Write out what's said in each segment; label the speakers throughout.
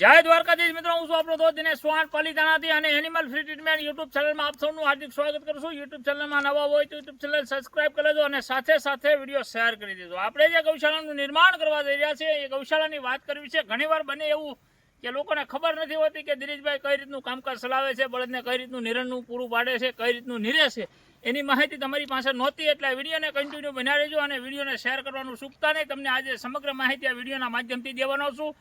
Speaker 1: જય દ્વારકાધીશ મિત્રો, હું છું આપણો દોસ્ત દિનેશ ચૌહાણ પાલીતાણાથી અને એનિમલ ફ્રી ટ્રીટમેન્ટ યુટ્યુબ ચેનલમાં આપ સૌનું હાર્દિક સ્વાગત કરું છું. યુટ્યુબ ચેનલમાં નવા હોય તો યુટ્યુબ ચેનલ સબસ્ક્રાઇબ કરી લેજો અને સાથે સાથે વીડિયો શેર કરી દેજો. આપણે જે ગૌશાળાનું નિર્માણ કરવા જઈ રહ્યા છીએ, એ ગૌશાળાની વાત કરવી છે. ઘણીવાર બને એવું કે લોકોને ખબર નથી હોતી કે દિનેશભાઈ કઈ રીતનું કામકાજ ચલાવે છે, બળદને કઈ રીતનું નિરણનું પૂરું પાડે છે, કઈ રીતનું નિરે છે, એની માહિતી તમારી પાસે નહોતી એટલે વિડીયોને કન્ટિન્યુ બનાવી રહેજો અને વિડીયોને શેર કરવાનું ચૂકતા નહીં. તમને આજે સમગ્ર માહિતી આ વિડીયોના માધ્યમથી દેવાનો છું.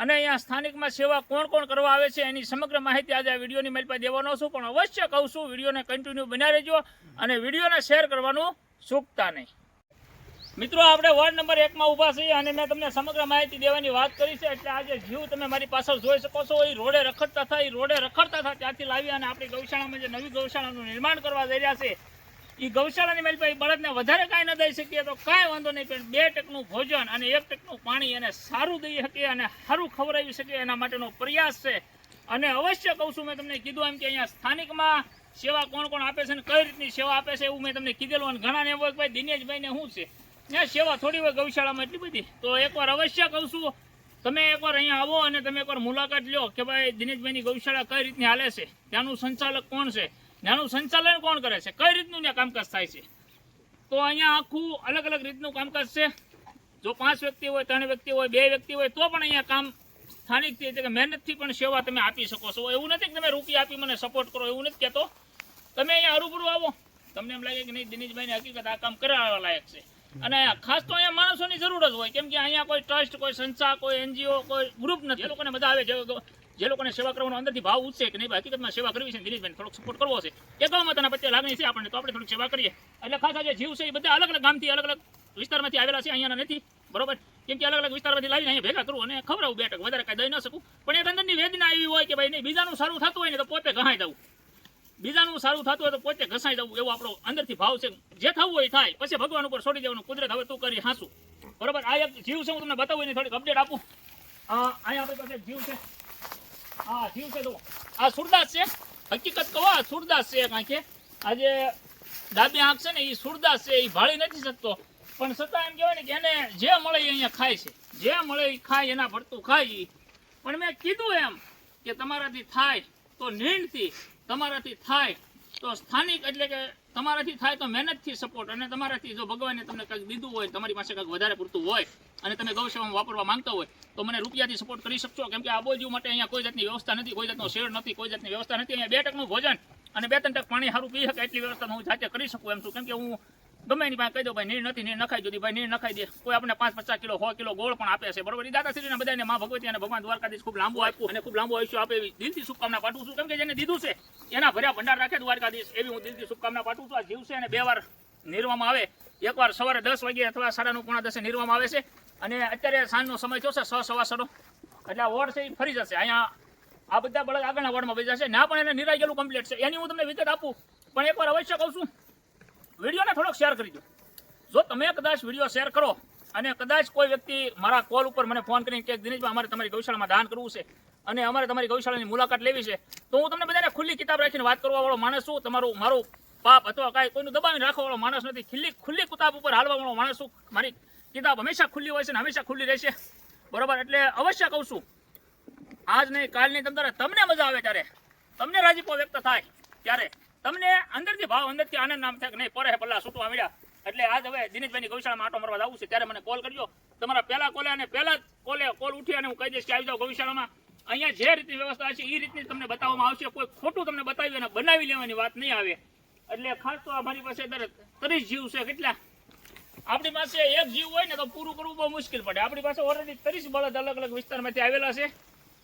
Speaker 1: અને અહીંયા સ્થાનિકમાં સેવા કોણ કોણ કરવા આવે છે એની સમગ્ર માહિતી આજે આ વિડીયોની મેલ પર દેવાનો છું. પણ અવશ્ય કહું છું, વિડીયોને કન્ટિન્યુ બનાવી રહેજો અને વિડીયોને શેર કરવાનું ચૂકતા નહીં. મિત્રો, આપણે વોર્ડ નંબર એકમાં ઊભા છીએ અને મેં તમને સમગ્ર માહિતી દેવાની વાત કરી છે. એટલે આજે જીવ તમે મારી પાછળ જોઈ શકો છો. એ રોડે રખડતા થાય એ રોડે રખડતા થાય ત્યાંથી લાવી અને આપણી ગૌશાળામાં જે નવી ગૌશાળાનું નિર્માણ કરવા જઈ રહ્યા છે એ ગૌશાળાની મારી પાસે બળદને વધારે કાંઈ ન દઈ શકીએ તો કાંઈ વાંધો નહીં, પણ બે ટકનું ભોજન અને એક ટકનું પાણી એને સારું દઈ શકીએ અને સારું ખવડાવી શકીએ, એના માટેનો પ્રયાસ છે. અને અવશ્ય કહું છું, મેં તમને કીધું એમ કે અહીંયા સ્થાનિકમાં સેવા કોણ કોણ આપે છે અને કઈ રીતની સેવા આપે છે એવું મેં તમને કીધેલું અને ઘણાને એવું ભાઈ દિનેશભાઈને શું છે, ત્યાં સેવા થોડી હોય ગૌશાળામાં એટલી બધી. તો એકવાર અવશ્ય કહું છું, તમે એકવાર અહીંયા આવો અને તમે એકવાર મુલાકાત લો કે ભાઈ દિનેશભાઈની ગૌશાળા કઈ રીતની હાલે છે, ત્યાંનું સંચાલક કોણ છે ત્યાંનું સંચાલન કોણ કરે છે? કઈ રીતનું ત્યાં કામકાજ થાય છે? તો અહીંયા આખું અલગ અલગ રીતનું કામકાજ છે. જો પાંચ વ્યક્તિ હોય, ત્રણ વ્યક્તિ હોય, બે વ્યક્તિ હોય, તો પણ અહીંયા કામ સ્થાનિકથી એટલે કે મહેનતથી પણ સેવા તમે આપી શકો છો. એવું નથી કે તમે રૂપિયા આપી મને સપોર્ટ કરો, એવું નથી કહેતો. તમે અહીંયા અરૂબરૂ આવો. તમને એમ લાગે કે નહીં, દિનેશભાઈની હકીકત આ કામ કરાવવા લાયક છે. અને ખાસ તો અહીંયા માણસોની જરૂર જ હોય. કેમ કે અહીંયા કોઈ ટ્રસ્ટ કોઈ સંસ્થા, કોઈ એનજીઓ કોઈ ગ્રુપ નથી. એ લોકોને બધા આવે જે જે લોકોને સેવા કરવાનો અંદરથી ભાવ ઉઠશે કે નહીં હકીકતમાં સેવા કરવી છે ને થોડોક સપોર્ટ કરવો છે. એ ગામ માતાના પ્રત્યે લાગણી છે આપણને, તો આપણે થોડીક સેવા કરીએ. એટલે ખાસ જે જીવ છે એ બધા અલગ અલગ ગામથી અલગ અલગ વિસ્તારમાંથી આવેલા છે, અહીંયાના નથી, બરોબર? કેમ કે અલગ અલગ વિસ્તારમાંથી લાવીને અહીંયા ભેગા કરું અને ખવડાવું બે ટક, વધારે કાંઈ દઈ ન શકું. પણ એક અંદરની વેદના એવી હોય કે ભાઈ નહીં, બીજાનું સારું થતું હોય ને તો પોતે ઘહાઈ દઉં. બીજાનું સારું થતું હોય તો પોતે ઘસાઈ જવું એવો આપણો અંદરથી ભાવ છે. જે થવું હોય થાય, પછી ભગવાન ઉપર છોડી દેવાનું, કુદરત હવે તું કરી હાંસું. બરોબર? આ એક જીવ છે, હું તમને બતાવું, એની થોડીક અપડેટ આપું. અહીંયા આપણી પાસે જીવ છે. હા જીવ છે તો. આ સુરદાસ છે. હકીકત કહો, આ સુરદાસ છે કાંઈ કે આ ડાબી આંખ ને, એ સુરદાસ છે, એ ભાળી નથી શકતો. પણ છતાં એમ કહેવાય કે એને જે મળે એ અહીંયા ખાય છે. જે મળે એ ખાય, એના ભરતું ખાય. પણ મેં કીધું એમ કે તમારાથી થાય તો નીણથી તમારાથી થાય તો સ્થાનિક એટલે કે તમારાથી થાય તો મહેનતથી સપોર્ટ અને તમારાથી જો ભગવાને તમને કંઈક દીધું હોય, તમારી પાસે કંઈક વધારે પૂરતું હોય અને તમે ગૌસેવામાં વાપરવા માંગતા હોય, તો મને રૂપિયાથી સપોર્ટ કરી શકશો? કેમ કે આ બોલજીવ માટે અહીંયા કોઈ જાતની વ્યવસ્થા નથી, કોઈ જાતનો શેડ નથી, કોઈ જાતની વ્યવસ્થા નથી. અહીંયા બે ટકનું ભોજન અને બે ત્રણ ટક પાણી સારું પી શકે એટલી વ્યવસ્થા હું જાતે કરી શકું એમ છું. કેમ કે હું ગમે એની પાસે કહી દઉં ભાઈ નીર નથી નીર નખાઈ દો, ભાઈ નીર નખાઈ દે. કોઈ આપણે પાંચ પચાસ કિલો, સો કિલો ગોળ પણ આપે છે, બરોબર? એ દાદાશ્રીને બધાને મા ભગવતી અને ભગવાન દ્વારકાધીશ ખૂબ લાંબુ આપ્યું અને ખૂબ લાંબુ આયુષ્ય આપે એવી દિલથી શુભકામના પાઠવું છું. કેમ કે જેને દીધું છે, એના ભર્યા ભંડાર રાખે દ્વારકાધીશ. એવી હું દિલથી શુભકામના પાઠવું છું. આ જીવશે અને બે વાર નીરવામાં આવે. એકવાર સવારે દસ વાગે અથવા સાડા નવ પોણા દસે નીરવામાં આવે છે. અને અત્યારે સાંજનો સમય થયો છે છ સવા છનો એટલે આ વોર્ડ છે એ ફરી જશે. અહીંયા આ બધા બળદ આગળના વોર્ડમાં વહી જશે ના પણ એને નિરાઈ ગયેલું કમ્પ્લીટ છે. એની હું તમને વિગત આપું. પણ એકવાર અવશ્ય કહું છું વિડીયોને થોડોક શેર કરી દો. જો તમે કદાચ વીડિયો શેર કરો અને કદાચ કોઈ વ્યક્તિ મારા કોલ ઉપર મને ફોન કરીને કે દિનેશભાઈ, અમારે તમારી ગૌશાળામાં દાન કરવું છે અને અમારે તમારી ગૌશાળાની મુલાકાત લેવી છે, તો હું તમને બધાને ખુલ્લી કિતાબ રાખીને વાત કરવા વાળો માણસ છું, તમારું, મારું પાપ અથવા કાંઈ કોઈનું દબાવીને રાખવા વાળો માણસ નથી. ખુલ્લી ખુલ્લી કિતાબ ઉપર હાલવા વાળો માણસ છું. મારી કિતાબ હંમેશા ખુલ્લી હોય છે ને હંમેશા ખુલ્લી રહેશે. બરોબર? એટલે અવશ્ય કહું છું આજ નહીં કાલ નહીં તમને મજા આવે ત્યારે. તમને રાજીપો વ્યક્ત થાય ત્યારે. તમને અંદરથી ભાવ, અંદરથી આનંદ નામ થાય કે નહીં? પરે પલ્લા છૂટવા મળ્યા એટલે આજ હવે દિનેશભાઈની ગૌશાળામાં આટો મારવા જવું છે. ત્યારે મને કોલ કરજો. તમારા પહેલા કોલે અને પહેલા કોલે કોલ ઉઠી અને હું કહી દઈશ કે આવી જાઓ ગૌશાળામાં. અહીંયા જે રીતની વ્યવસ્થા છે એ રીતની તમને બતાવવામાં આવશે. કોઈ ખોટું તમને બતાવી અને બનાવી લેવાની વાત નહીં આવે. એટલે ખાસ તો અમારી પાસે ત્રીસ જીવ છે. કેટલા? આપણી પાસે એક જીવ હોય ને તો પૂરું કરવું બહુ મુશ્કેલ પડે. આપણી પાસે ઓલરેડી ત્રીસ બળદ અલગ અલગ વિસ્તારમાંથી આવેલા છે.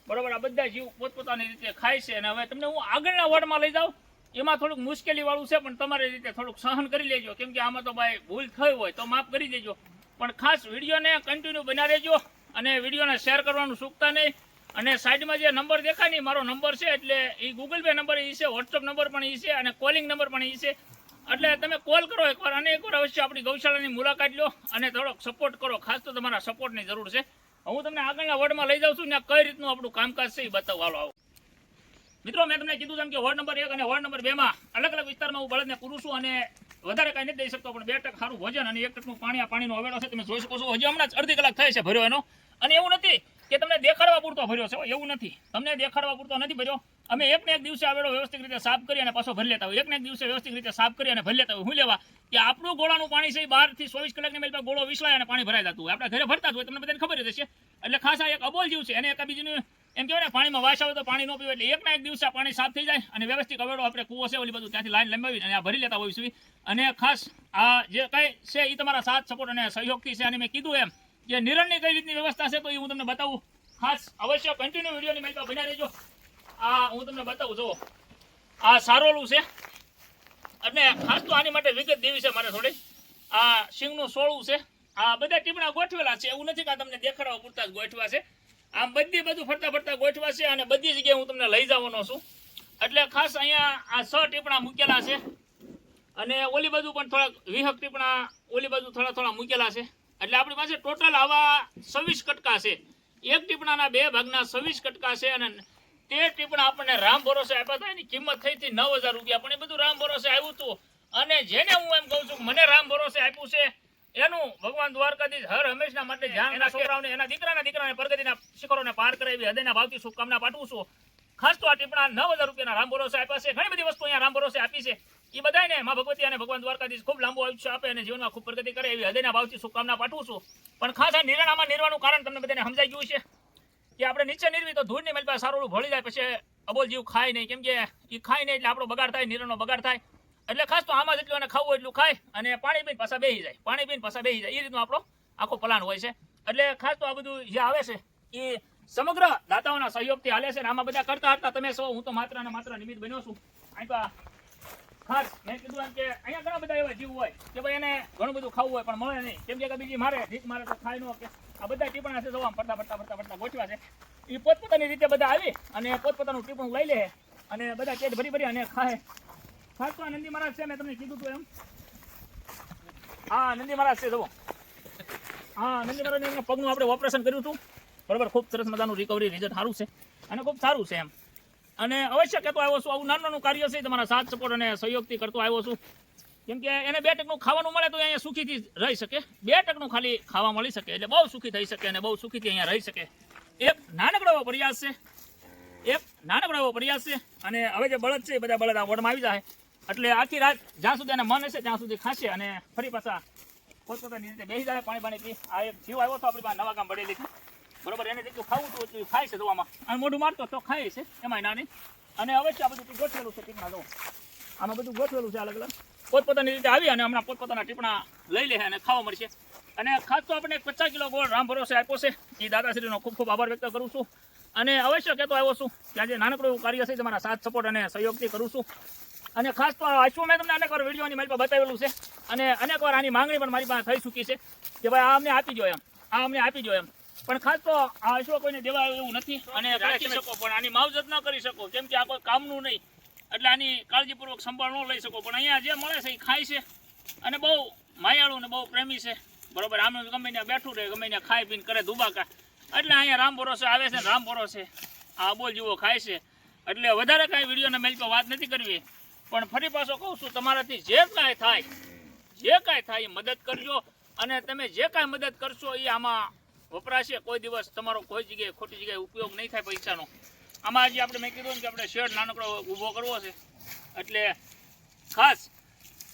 Speaker 1: બરોબર? આ બધા જીવ પોતપોતાની રીતે ખાય છે. અને હવે તમને હું આગળના વોર્ડમાં લઈ જાઉં. એમાં થોડુંક મુશ્કેલી વાળું છે, પણ તમારી રીતે થોડુંક સહન કરી લેજો. કેમ કે આમાં તો ભાઈ ભૂલ થઈ હોય તો માફ કરી દેજો. પણ ખાસ વિડીયોને કન્ટિન્યુ બના રહેજો અને વિડીયોને શેર કરવાનું ચૂકતા નહીં. અને સાઈડમાં જે નંબર દેખાય ને મારો નંબર છે, એટલે એ ગૂગલ પે નંબર એ છે વોટ્સઅપ નંબર પણ એ છે, અને કોલિંગ નંબર પણ એ છે. એટલે તમે કોલ કરો એકવાર અને એકવાર અવશ્ય આપણી ગૌશાળાની મુલાકાત લો અને થોડોક સપોર્ટ કરો. ખાસ તો તમારા સપોર્ટની જરૂર છે. હું તમને આગળના વર્ડમાં લઈ જાઉં છું ને કઈ રીતનું આપણું કામકાજ છે એ બતાવવા આવો. મિત્રો, મેં તમને કીધું તેમ કે વોર્ડ નંબર એક અને વોર્ડ નંબર બે માં અલગ અલગ વિસ્તારમાં હું બળદને પૂરું છું અને વધારે કાંઈ નથી દઈ શકતો, પણ બે ટક સારું ભોજન અને એક ટકનું પાણી, આ પાણીનો અવેડો છે, તમે જોઈ શકો છો. હજી હમણાં જ અડધી કલાક થાય છે ભર્યો એનો. અને એવું નથી કે તમને દેખાડવા પૂરતો ભર્યો છે એવું નથી. તમને દેખાડવા પૂરતો નથી ભર્યો. અમે એક ને એક દિવસે આ વ્યવસ્થિત રીતે સાફ કરી અને પાછો ભરી લેતા હોય એક ને એક દિવસે વ્યવસ્થિત રીતે સાફ કરી અને ભરી લેતા હોય હું લેવા કે આપણું ગોળાનું પાણી છે બારથી ચોવીસ કલાકની મેલ પર ગોળો વિસળાય અને પાણી ભરાઈ જતું હોય. આપણે ઘરે ભરતા જ હોય, તમને બધાને ખબર જ એટલે ખાસ આ એક અબોલ જીવ છે, એને એક બીજું એમ કહેવાય ને, પાણીમાં વાસ આવે તો પાણી ન પીવે એટલે એક ના એક દિવસે પાણી સાફ થઈ જાય અને વ્યવસ્થિત અવેડો આપણે કૂવો છે બધું ત્યાંથી લાઈન લંબાવી અને આ ભરી લેતા હોઈશું અને ખાસ આ જે કઈ છે એ તમારા સાથ, સપોર્ટ અને સહયોગથી છે અને મેં કીધું એમ કે નિરણની કઈ રીતની વ્યવસ્થા છે તો એ હું તમને બતાવું. ખાસ અવશ્ય કન્ટિન્યુ વિડીયોની માહિતી બન્યા રહેજો. આ હું તમને બતાવું જો આ સારોલું છે. અને ખાસ તો આની માટે વિગત દેવી છે મારે થોડી. આ સિંગનું સોળું છે. આ બધા ટીપણા ગોઠવેલા છે. એવું નથી કે તમને દેખાડવા પૂરતા જ ગોઠવા છે. આમ બધી બધું ફરતા ફરતા ગોઠવા છે અને બધી જગ્યાએ હું તમને લઈ જવાનો છું. એટલે ખાસ અહીંયા આ છ ટીપણા મૂકેલા છે અને ઓલી બાજુ પણ થોડાક વિહક ટીપણા ઓલી બાજુ થોડા થોડા મૂકેલા છે. એટલે આપણી પાસે ટોટલ આવા છવ્વીસ કટકા છે. એક ટીપણાના બે ભાગના છવ્વીસ કટકા છે અને તે ટીપણા આપણને રામ ભરોસે આપ્યા હતા. એની કિંમત થઈ હતી નવ હજાર રૂપિયા. પણ એ બધું રામ ભરોસે આવ્યું હતું. અને જેને હું એમ કહું છું, મને રામ ભરોસે આપ્યું છે એનું ભગવાન દ્વારકાધીશ હર હંમેશના માટે ધ્યાન એના છોકરાઓને એના દીકરાના દીકરાને પ્રગતિના શિખરોને પાર કરાવી હૃદયના ભાવથી શુભકામના પાઠવું છું. ખાસ તો આ ટીપણા નવ હજાર રૂપિયાના રામ ભરોસે આપ્યા છે. ઘણી બધી વસ્તુ અહીંયા રામ ભરોસે આપી છે. એ બધાને માં ભગવતી અને ભગવાન દ્વારકાધીશ ખૂબ લાંબુ આયુષ્ય આપે અને જીવનમાં ખૂબ પ્રગતિ કરે એવી હૃદયના ભાવથી શુભકામના પાઠવું છું. પણ ખાસ આ નિર્ણામાં નિર્વાનું કારણ તમને બધાને સમજાઈ ગયું છે કે આપણે નીચે નિર્વી તો ધૂળની મેલ પાસે સારું ભળી જાય પછી અબોલ જીવ ખાય નહીં. કેમ કે એ ખાય નહીં એટલે આપણો બગાડ થાય નિરણનો બગાડ થાય. એટલે ખાસ તો આમાં જેટલું એને ખાવું એટલું ખાય અને પાણી પીને પાછા બેસી જાય. પાણી પીને પાછા બેસી જાય. એ રીતનો આપણો આખો પ્લાન હોય છે. એટલે ખાસ તો આ બધું જે આવે છે એ સમગ્ર દાતાઓના સહયોગથી હાલે છે આમાં બધા કરતા હતા. તમે સૌ, હું તો માત્ર ને માત્ર નિમિત્ત બન્યો છું. અહીં તો ખાસ મેં કીધું એમ કે અહીંયા ઘણા બધા એવા જીવ હોય કે ભાઈ એને ઘણું બધું ખાવું હોય પણ મળે નહીં. કેમ કે બીજી મારે ભીખ મારે તો ખાય ન કે. આ બધા ટીપણા છે જોવા ફરતા ફરતા ફરતા ફરતા ગોઠવા છે. એ પોતપોતાની રીતે બધા આવી અને પોતપોતાનું ટીપણું લઈ લે અને બધા પેટ ભરી ભરી અને ખાય. ખાસ નંદી મહારાજ છે, મેં તમને કીધું હતું એમ. હા, નંદી મહારાજ છે, જુઓ. હા, નંદી મહારાજને એમના પગનું આપણે ઓપરેશન કર્યું હતું. બરાબર, ખૂબ સરસ મજાનું રિકવરી રિઝલ્ટ સારું છે. અને ખૂબ સારું છે એમ. અને અવશ્ય કહેતો આવ્યો છું, આવું નાનું નાનું કાર્ય છે, તમારા સાથ સપોર્ટ અને સહયોગથી કરતો આવ્યો છું. કેમ કે એને બે ટકનું ખાવાનું મળે તો અહીંયા સુખીથી રહી શકે. બે ટકનું ખાલી ખાવા મળી શકે, એટલે બહુ સુખી થઈ શકે અને બહુ સુખીથી અહીંયા રહી શકે. એક નાનકડો એવો પ્રયાસ છે. એક નાનકડો એવો પ્રયાસ છે. અને હવે જે બળદ છે, એ બધા બળદ આ વોર્ડમાં આવી જાય. એટલે આખી રાત જ્યાં સુધી એને મન હશે ત્યાં સુધી ખાશે અને ફરી પાછા પોતપોતાની રીતે બેસી જાય, પાણી પાણી પી. આ એક જીવ આવ્યો હતો આપણી પાસે નવા ગામ બળેલી બરોબર, એને જેટલું ખાવું હતું એટલું ખાય છે જોવામાં. અને મોઢું મારતો તો ખાય છે, એમાંય નાની અને અવશ્ય આ બધું ગોઠવેલું છે ટીપણા જો. આમાં બધું ગોઠવેલું છે અલગ અલગ. પોતપોતાની રીતે આવી અને હમણાં પોતપોતાના ટીપણા લઈ લે અને ખાવા મળશે. અને ખાસ તો આપણે પચાસ કિલો ગોળ રામ ભરોસે આપ્યો છે. એ દાદાશ્રીનો ખૂબ ખૂબ આભાર વ્યક્ત કરું છું. અને અવશ્ય કહેતો આવ્યો છું કે આજે નાનકડું એવું કાર્ય છે, તમારા સાથ, સપોર્ટ અને સહયોગથી કરું છું. અને ખાસ તો આશું મેં તમને અનેક વાર વિડીયોની મારી પાસે બતાવેલું છે? અને અનેક વાર આની માંગણી પણ મારી પાસે થઈ ચૂકી છે કે ભાઈ આ અમને આપી દો એમ. આ અમને આપી દો એમ. પણ ખાસ તો આ અશ્વ કોઈને દેવા એવું નથી અને રાખી શકો પણ આની માવજત ન કરી શકો. કેમ કે આ કોઈ કામનું નહીં. એટલે આની કાળજીપૂર્વક સંભાળ ન લઈ શકો. પણ અહીંયા જે મળે છે એ ખાય છે. અને બહુ માયાળું ને બહુ પ્રેમી છે. બરોબર આમ ગમે ત્યાં બેઠું રહે ગમે ત્યાં ખાઈ પીને કરે દુબાકા એટલે અહીંયા રામ ભરોસે આવે છે રામ ભરોસે. આ બોલ જેવો ખાય છે. એટલે વધારે કાંઈ વિડીયોને મેલ પર વાત નથી કરવી. પણ ફરી પાછો કહું છું, તમારાથી જે કાંઈ થાય, જે કાંઈ થાય એ મદદ કરજો. અને તમે જે કાંઈ મદદ કરશો એ આમાં વપરાશે. કોઈ દિવસ તમારો કોઈ જગ્યાએ, ખોટી જગ્યાએ ઉપયોગ નહીં થાય પૈસાનો. આમાં હજી આપણે મેં કીધું કે આપણે શેડ નાનકડો ઊભો કરવો છે. એટલે ખાસ,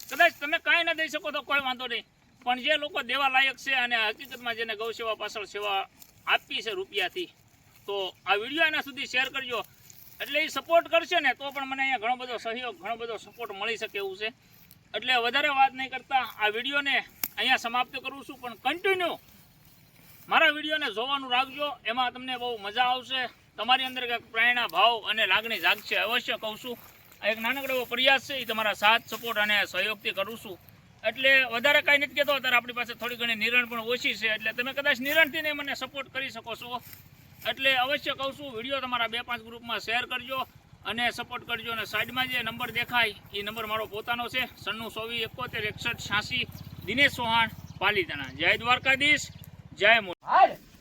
Speaker 1: કદાચ તમે કાંઈ ના દઈ શકો તો કોઈ વાંધો નહીં. પણ જે લોકો દેવા લાયક છે અને હકીકતમાં જેને ગૌ સેવા પાછળ સેવા આપી છે રૂપિયાથી, તો આ વીડિયો એના સુધી શેર કરજો. એટલે એ સપોર્ટ કરશે ને, તો પણ મને અહીંયા ઘણો બધો સહયોગ, ઘણો બધો સપોર્ટ મળી શકે એવું છે. એટલે વધારે વાત નહીં કરતા, આ વિડીયોને અહીંયા સમાપ્ત કરું છું, પણ કન્ટિન્યુ મારા વિડીયોને જોવાનું રાખજો. એમાં તમને બહુ મજા આવશે. તમારી અંદર કંઈક પ્રેરણા, ભાવ અને લાગણી જાગશે, અવશ્ય કહું છું. આ એક નાનકડો એવો પ્રયાસ છે, એ તમારા સાથ સપોર્ટ અને સહયોગથી કરું છું. એટલે વધારે કાંઈ નથી કહેતો, અત્યારે આપણી પાસે થોડી ઘણી નિરણ પણ ઓછી છે, એટલે તમે કદાચ નિરણથી મને સપોર્ટ કરી શકો છો. એટલે અવશ્ય કહું છું, વીડિયો તમારા બે પાંચ ગ્રુપમાં શેર કરજો અને સપોર્ટ કરજો અને સાઈડમાં જે નંબર દેખાય, એ નંબર મારો પોતાનો છે, સન્નું સોવી એકોતેર, એકસઠ, છ્યાસી, દિનેશ ચૌહાણ પાલીતાણા જય દ્વારકાધીશ, જય મોદી